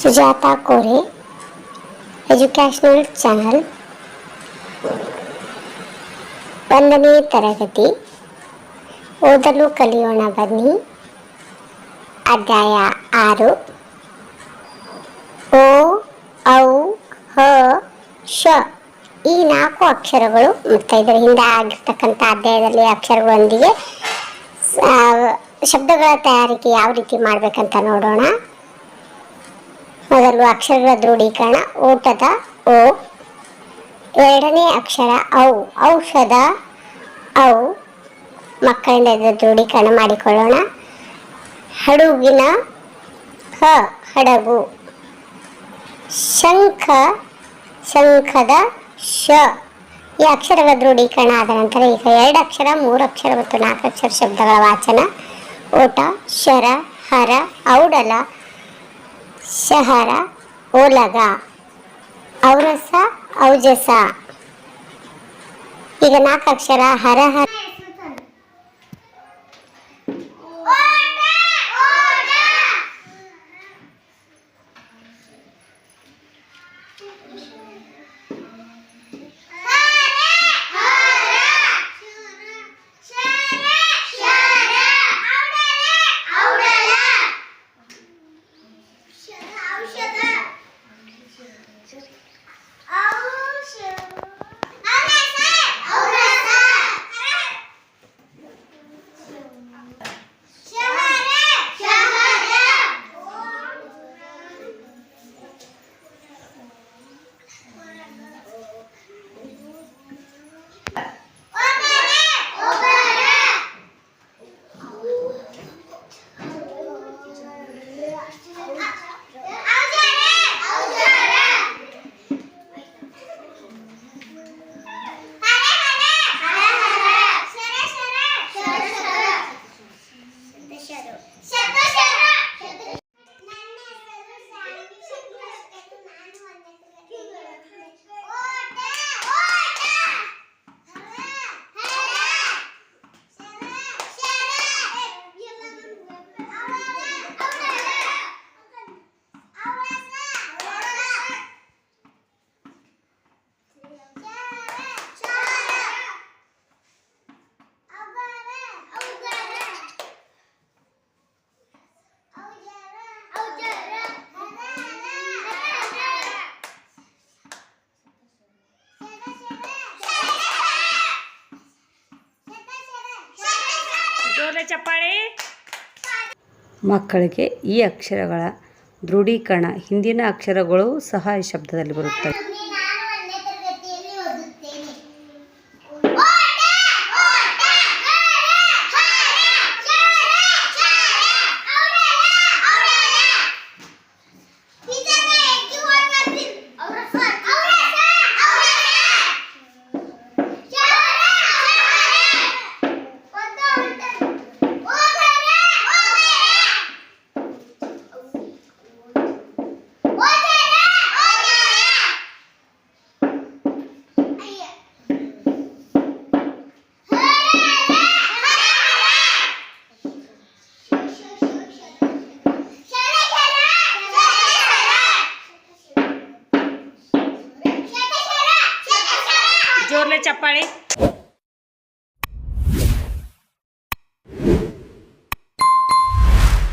ಸುಜಾತ ಕೋರೆ, educational channel. ಒಂದನೇ ತರಗತಿ, ಓದಲು ಕಲಿಯೋಣ ಬನ್ನಿ. ಅಧ್ಯಾಯ ಆರು. ಓ, ಔ, ಹ ಶ ಈ ನಾಲ್ಕು ಅಕ್ಷರಗಳು ಮತ್ತು ಇದರ ಹಿಂದೆ ಆಗಿರ್ತಕ್ಕಂಥ ಅಧ್ಯಾಯದಲ್ಲಿ ಅಕ್ಷರಗಳೊಂದಿಗೆ ಶಬ್ದಗಳ ತಯಾರಿಕೆ ಯಾವ ರೀತಿ ಮಾಡಬೇಕಂತ ನೋಡೋಣ. ಮೊದಲು ಅಕ್ಷರಗಳ ದೃಢೀಕರಣ ಓಟದ ಓ ಎರಡನೇ ಅಕ್ಷರ ಔ, ಔಷಧ ಔ, ಮಕ್ಕಳಿಂದ ಇದರ ದೃಢೀಕರಣ ಮಾಡಿಕೊಳ್ಳೋಣ. ಹಡುಗಿನ ಹ ಹಡಗು. ಶಂಖ, ಶಂಖದ ಶ. ಈ ಅಕ್ಷರದ ದೃಢೀಕರಣ ಆದ ನಂತರ ಈಗ ಎರಡು ಅಕ್ಷರ, ಮೂರು ಅಕ್ಷರ ಮತ್ತು ನಾಲ್ಕು ಅಕ್ಷರ ಶಬ್ದಗಳ ವಾಚನ. ಓಟ ಶರ ಹರ, ಔಡಲ ಶಹರ ಓಲಗ ಔರಸ ಔಜಸ. ಈಗ ನಾಲ್ಕು ಅಕ್ಷರ ಹರ ಹರ. ಚಪ್ಪಾಳೆ? ಮಕ್ಕಳಿಗೆ ಈ ಅಕ್ಷರಗಳ ದೃಢೀಕರಣ ಹಿಂದಿನ ಅಕ್ಷರಗಳು ಸಹ ಈ ಶಬ್ದದಲ್ಲಿ ಬರುತ್ತವೆ. ಜೋರ್ಲೆ ಚಪ್ಪಾಳೆ